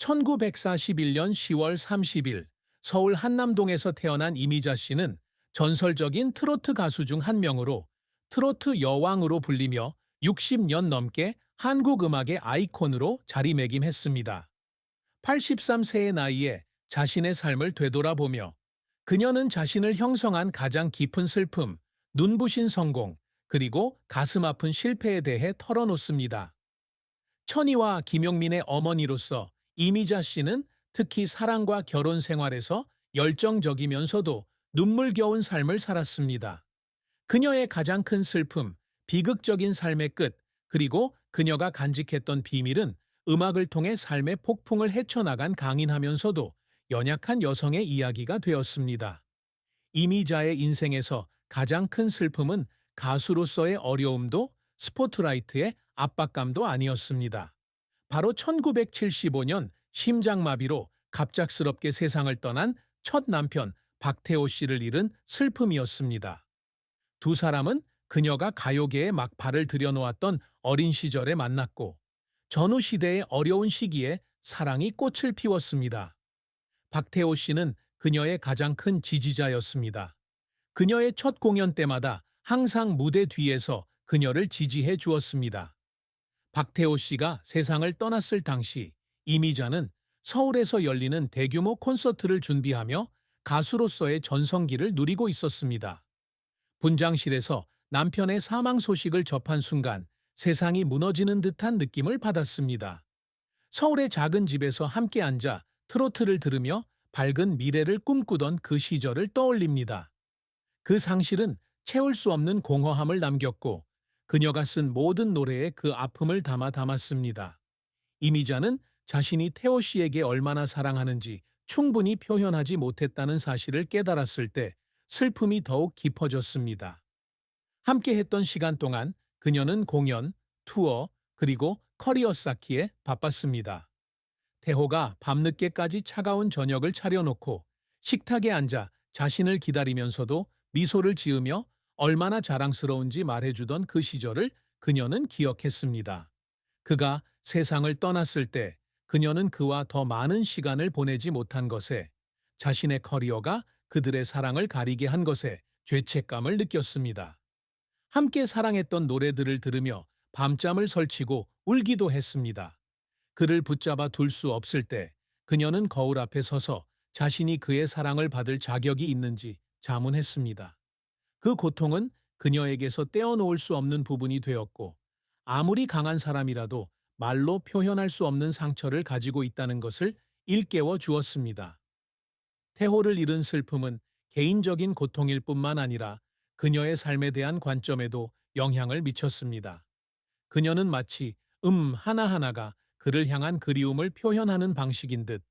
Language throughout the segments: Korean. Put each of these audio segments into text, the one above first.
1941년 10월 30일 서울 한남동에서 태어난 이미자 씨는 전설적인 트로트 가수 중 한 명으로 트로트 여왕으로 불리며 60년 넘게 한국 음악의 아이콘으로 자리매김했습니다. 83세의 나이에 자신의 삶을 되돌아보며 그녀는 자신을 형성한 가장 깊은 슬픔, 눈부신 성공, 그리고 가슴 아픈 실패에 대해 털어놓습니다. 천이와 김용민의 어머니로서 이미자 씨는 특히 사랑과 결혼 생활에서 열정적이면서도 눈물겨운 삶을 살았습니다. 그녀의 가장 큰 슬픔, 비극적인 삶의 끝, 그리고 그녀가 간직했던 비밀은 음악을 통해 삶의 폭풍을 헤쳐나간 강인하면서도 연약한 여성의 이야기가 되었습니다. 이미자의 인생에서 가장 큰 슬픔은 가수로서의 어려움도 스포트라이트의 압박감도 아니었습니다. 바로 1975년 심장마비로 갑작스럽게 세상을 떠난 첫 남편 박태호 씨를 잃은 슬픔이었습니다. 두 사람은 그녀가 가요계에 막 발을 들여놓았던 어린 시절에 만났고 전후 시대의 어려운 시기에 사랑이 꽃을 피웠습니다. 박태호 씨는 그녀의 가장 큰 지지자였습니다. 그녀의 첫 공연 때마다 항상 무대 뒤에서 그녀를 지지해 주었습니다. 박태호 씨가 세상을 떠났을 당시 이미자는 서울에서 열리는 대규모 콘서트를 준비하며 가수로서의 전성기를 누리고 있었습니다. 분장실에서 남편의 사망 소식을 접한 순간 세상이 무너지는 듯한 느낌을 받았습니다. 서울의 작은 집에서 함께 앉아 트로트를 들으며 밝은 미래를 꿈꾸던 그 시절을 떠올립니다. 그 상실은 채울 수 없는 공허함을 남겼고 그녀가 쓴 모든 노래에 그 아픔을 담아 담았습니다. 이미자는 자신이 태호 씨에게 얼마나 사랑하는지 충분히 표현하지 못했다는 사실을 깨달았을 때 슬픔이 더욱 깊어졌습니다. 함께 했던 시간 동안 그녀는 공연, 투어, 그리고 커리어 쌓기에 바빴습니다. 태호가 밤늦게까지 차가운 저녁을 차려놓고 식탁에 앉아 자신을 기다리면서도 미소를 지으며 얼마나 자랑스러운지 말해주던 그 시절을 그녀는 기억했습니다. 그가 세상을 떠났을 때 그녀는 그와 더 많은 시간을 보내지 못한 것에 자신의 커리어가 그들의 사랑을 가리게 한 것에 죄책감을 느꼈습니다. 함께 사랑했던 노래들을 들으며 밤잠을 설치고 울기도 했습니다. 그를 붙잡아 둘 수 없을 때 그녀는 거울 앞에 서서 자신이 그의 사랑을 받을 자격이 있는지 자문했습니다. 그 고통은 그녀에게서 떼어놓을 수 없는 부분이 되었고 아무리 강한 사람이라도 말로 표현할 수 없는 상처를 가지고 있다는 것을 일깨워 주었습니다. 태호를 잃은 슬픔은 개인적인 고통일 뿐만 아니라 그녀의 삶에 대한 관점에도 영향을 미쳤습니다. 그녀는 마치 음 하나하나가 그를 향한 그리움을 표현하는 방식인 듯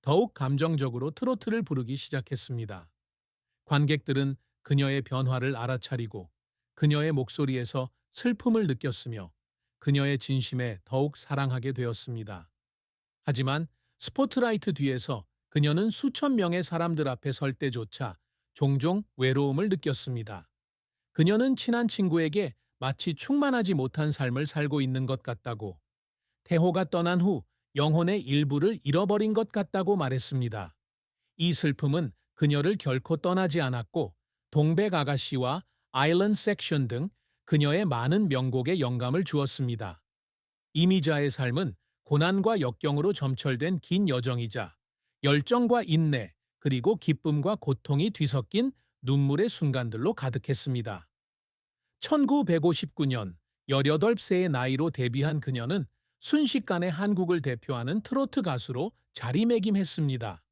더욱 감정적으로 트로트를 부르기 시작했습니다. 관객들은 그녀의 변화를 알아차리고 그녀의 목소리에서 슬픔을 느꼈으며 그녀의 진심에 더욱 사랑하게 되었습니다. 하지만 스포트라이트 뒤에서 그녀는 수천 명의 사람들 앞에 설 때조차 종종 외로움을 느꼈습니다. 그녀는 친한 친구에게 마치 충만하지 못한 삶을 살고 있는 것 같다고 태호가 떠난 후 영혼의 일부를 잃어버린 것 같다고 말했습니다. 이 슬픔은 그녀를 결코 떠나지 않았고 동백 아가씨와 아일랜드 섹션 등 그녀의 많은 명곡에 영감을 주었습니다. 이미자의 삶은 고난과 역경으로 점철된 긴 여정이자 열정과 인내 그리고 기쁨과 고통이 뒤섞인 눈물의 순간들로 가득했습니다. 1959년 18세의 나이로 데뷔한 그녀는 순식간에 한국을 대표하는 트로트 가수로 자리매김했습니다.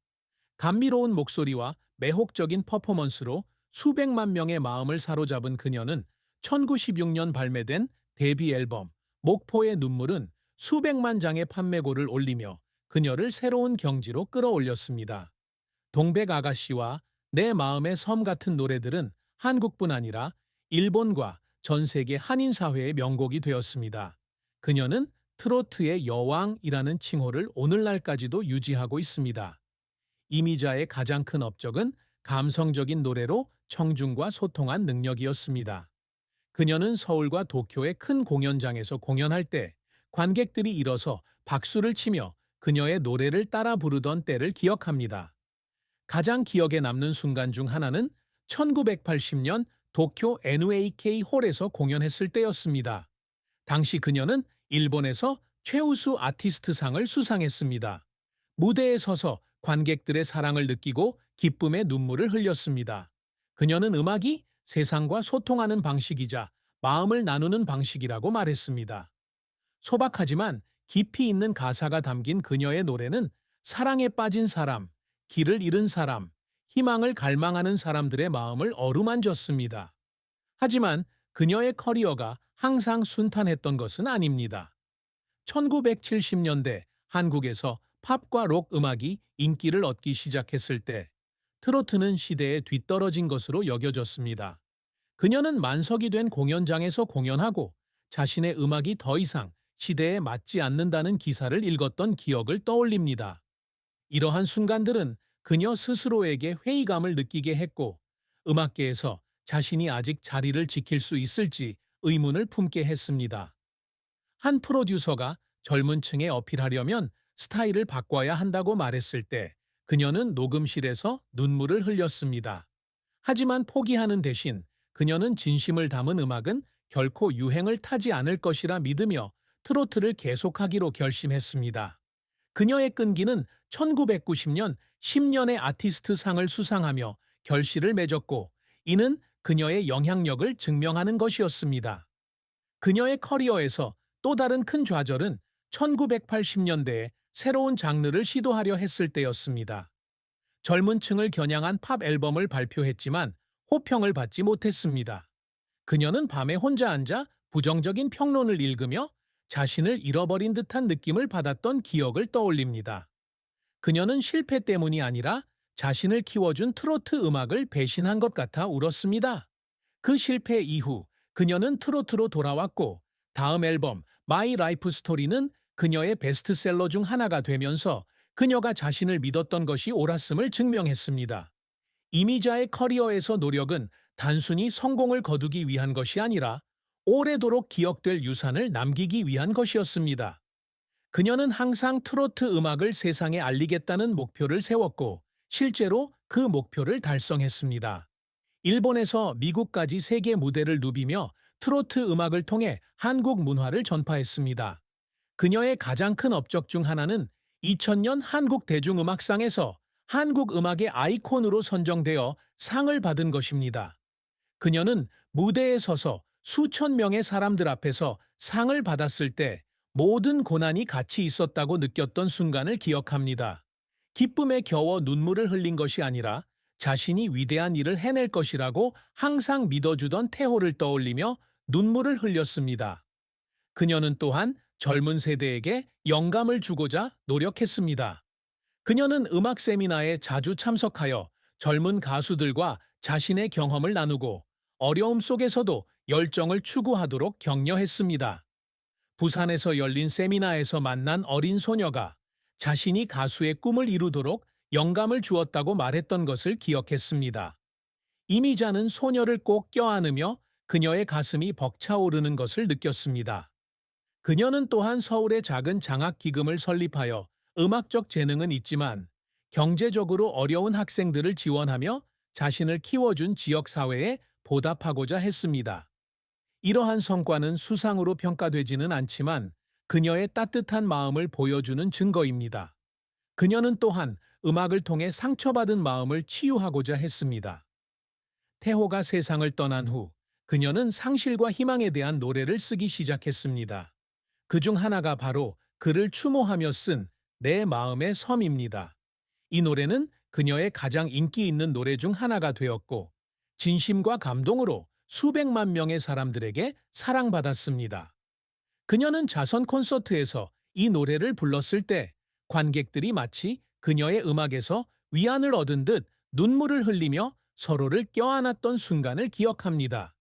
감미로운 목소리와 매혹적인 퍼포먼스로 수백만 명의 마음을 사로잡은 그녀는 1916년 발매된 데뷔 앨범 목포의 눈물은 수백만 장의 판매고를 올리며 그녀를 새로운 경지로 끌어올렸습니다. 동백 아가씨와 내 마음의 섬 같은 노래들은 한국뿐 아니라 일본과 전 세계 한인 사회의 명곡이 되었습니다. 그녀는 트로트의 여왕이라는 칭호를 오늘날까지도 유지하고 있습니다. 이미자의 가장 큰 업적은 감성적인 노래로 청중과 소통한 능력이었습니다. 그녀는 서울과 도쿄의 큰 공연장에서 공연할 때 관객들이 일어서 박수를 치며 그녀의 노래를 따라 부르던 때를 기억합니다. 가장 기억에 남는 순간 중 하나는 1980년 도쿄 NAK 홀에서 공연했을 때였습니다. 당시 그녀는 일본에서 최우수 아티스트상을 수상했습니다. 무대에 서서 관객들의 사랑을 느끼고 기쁨의 눈물을 흘렸습니다. 그녀는 음악이 세상과 소통하는 방식이자 마음을 나누는 방식이라고 말했습니다. 소박하지만 깊이 있는 가사가 담긴 그녀의 노래는 사랑에 빠진 사람, 길을 잃은 사람, 희망을 갈망하는 사람들의 마음을 어루만졌습니다. 하지만 그녀의 커리어가 항상 순탄했던 것은 아닙니다. 1970년대 한국에서 팝과 록 음악이 인기를 얻기 시작했을 때 트로트는 시대에 뒤떨어진 것으로 여겨졌습니다. 그녀는 만석이 된 공연장에서 공연하고 자신의 음악이 더 이상 시대에 맞지 않는다는 기사를 읽었던 기억을 떠올립니다. 이러한 순간들은 그녀 스스로에게 회의감을 느끼게 했고 음악계에서 자신이 아직 자리를 지킬 수 있을지 의문을 품게 했습니다. 한 프로듀서가 젊은 층에 어필하려면 스타일을 바꿔야 한다고 말했을 때 그녀는 녹음실에서 눈물을 흘렸습니다. 하지만 포기하는 대신 그녀는 진심을 담은 음악은 결코 유행을 타지 않을 것이라 믿으며 트로트를 계속하기로 결심했습니다. 그녀의 끈기는 1990년 10년의 아티스트 상을 수상하며 결실을 맺었고 이는 그녀의 영향력을 증명하는 것이었습니다. 그녀의 커리어에서 또 다른 큰 좌절은 1980년대에 새로운 장르를 시도하려 했을 때였습니다. 젊은 층을 겨냥한 팝 앨범을 발표했지만 호평을 받지 못했습니다. 그녀는 밤에 혼자 앉아 부정적인 평론을 읽으며 자신을 잃어버린 듯한 느낌을 받았던 기억을 떠올립니다. 그녀는 실패 때문이 아니라 자신을 키워준 트로트 음악을 배신한 것 같아 울었습니다. 그 실패 이후 그녀는 트로트로 돌아왔고 다음 앨범 마이 라이프 스토리는 그녀의 베스트셀러 중 하나가 되면서 그녀가 자신을 믿었던 것이 옳았음을 증명했습니다. 이미자의 커리어에서 노력은 단순히 성공을 거두기 위한 것이 아니라 오래도록 기억될 유산을 남기기 위한 것이었습니다. 그녀는 항상 트로트 음악을 세상에 알리겠다는 목표를 세웠고 실제로 그 목표를 달성했습니다. 일본에서 미국까지 세계 무대를 누비며 트로트 음악을 통해 한국 문화를 전파했습니다. 그녀의 가장 큰 업적 중 하나는 2000년 한국 대중음악상에서 한국 음악의 아이콘으로 선정되어 상을 받은 것입니다. 그녀는 무대에 서서 수천 명의 사람들 앞에서 상을 받았을 때 모든 고난이 같이 있었다고 느꼈던 순간을 기억합니다. 기쁨에 겨워 눈물을 흘린 것이 아니라 자신이 위대한 일을 해낼 것이라고 항상 믿어주던 태호를 떠올리며 눈물을 흘렸습니다. 그녀는 또한 젊은 세대에게 영감을 주고자 노력했습니다. 그녀는 음악 세미나에 자주 참석하여 젊은 가수들과 자신의 경험을 나누고 어려움 속에서도 열정을 추구하도록 격려했습니다. 부산에서 열린 세미나에서 만난 어린 소녀가 자신이 가수의 꿈을 이루도록 영감을 주었다고 말했던 것을 기억했습니다. 이미자는 소녀를 꼭 껴안으며 그녀의 가슴이 벅차오르는 것을 느꼈습니다. 그녀는 또한 서울의 작은 장학기금을 설립하여 음악적 재능은 있지만 경제적으로 어려운 학생들을 지원하며 자신을 키워준 지역사회에 보답하고자 했습니다. 이러한 성과는 수상으로 평가되지는 않지만 그녀의 따뜻한 마음을 보여주는 증거입니다. 그녀는 또한 음악을 통해 상처받은 마음을 치유하고자 했습니다. 태호가 세상을 떠난 후 그녀는 상실과 희망에 대한 노래를 쓰기 시작했습니다. 그 중 하나가 바로 그를 추모하며 쓴 내 마음의 섬입니다. 이 노래는 그녀의 가장 인기 있는 노래 중 하나가 되었고 진심과 감동으로 수백만 명의 사람들에게 사랑받았습니다. 그녀는 자선 콘서트에서 이 노래를 불렀을 때 관객들이 마치 그녀의 음악에서 위안을 얻은 듯 눈물을 흘리며 서로를 껴안았던 순간을 기억합니다.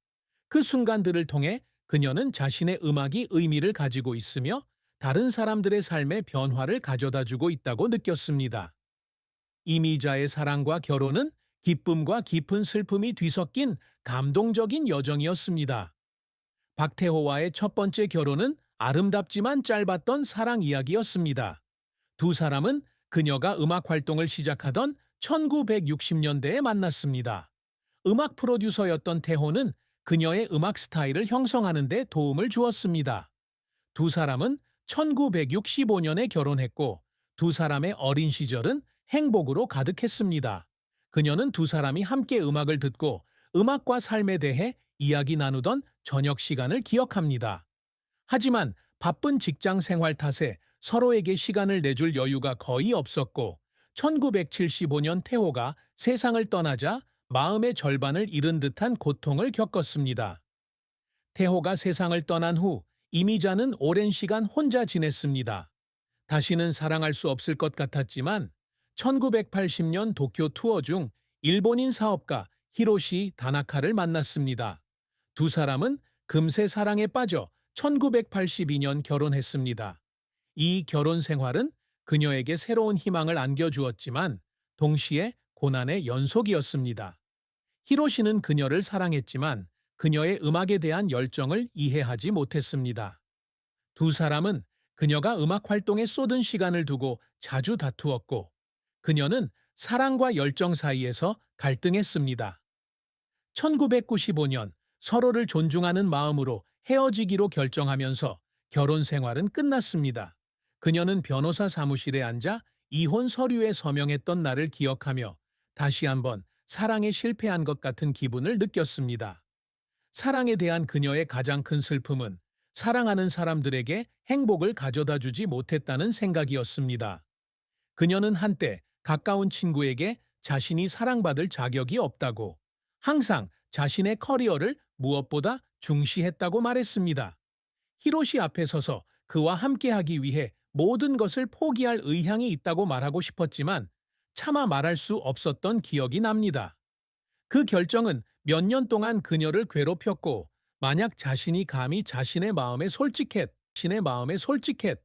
그 순간들을 통해 그녀는 자신의 음악이 의미를 가지고 있으며 다른 사람들의 삶에 변화를 가져다 주고 있다고 느꼈습니다. 이미자의 사랑과 결혼은 기쁨과 깊은 슬픔이 뒤섞인 감동적인 여정이었습니다. 박태호와의 첫 번째 결혼은 아름답지만 짧았던 사랑 이야기였습니다. 두 사람은 그녀가 음악 활동을 시작하던 1960년대에 만났습니다. 음악 프로듀서였던 태호는 그녀의 음악 스타일을 형성하는 데 도움을 주었습니다. 두 사람은 1965년에 결혼했고 두 사람의 어린 시절은 행복으로 가득했습니다. 그녀는 두 사람이 함께 음악을 듣고 음악과 삶에 대해 이야기 나누던 저녁 시간을 기억합니다. 하지만 바쁜 직장 생활 탓에 서로에게 시간을 내줄 여유가 거의 없었고 1975년 태호가 세상을 떠나자 마음의 절반을 잃은 듯한 고통을 겪었습니다. 태호가 세상을 떠난 후 이미자는 오랜 시간 혼자 지냈습니다. 다시는 사랑할 수 없을 것 같았지만 1980년 도쿄 투어 중 일본인 사업가 히로시 다나카를 만났습니다. 두 사람은 금세 사랑에 빠져 1982년 결혼했습니다. 이 결혼 생활은 그녀에게 새로운 희망을 안겨주었지만 동시에 고난의 연속이었습니다. 히로시는 그녀를 사랑했지만 그녀의 음악에 대한 열정을 이해하지 못했습니다. 두 사람은 그녀가 음악 활동에 쏟은 시간을 두고 자주 다투었고 그녀는 사랑과 열정 사이에서 갈등했습니다. 1995년 서로를 존중하는 마음으로 헤어지기로 결정하면서 결혼 생활은 끝났습니다. 그녀는 변호사 사무실에 앉아 이혼 서류에 서명했던 날을 기억하며 다시 한번 사랑에 실패한 것 같은 기분을 느꼈습니다. 사랑에 대한 그녀의 가장 큰 슬픔은 사랑하는 사람들에게 행복을 가져다 주지 못했다는 생각이었습니다. 그녀는 한때 가까운 친구에게 자신이 사랑받을 자격이 없다고 항상 자신의 커리어를 무엇보다 중시했다고 말했습니다. 히로시 앞에 서서 그와 함께하기 위해 모든 것을 포기할 의향이 있다고 말하고 싶었지만 차마 말할 수 없었던 기억이 납니다. 그 결정은 몇 년 동안 그녀를 괴롭혔고 만약 자신이 감히 자신의 마음에 솔직했, 자신의 마음에 솔직했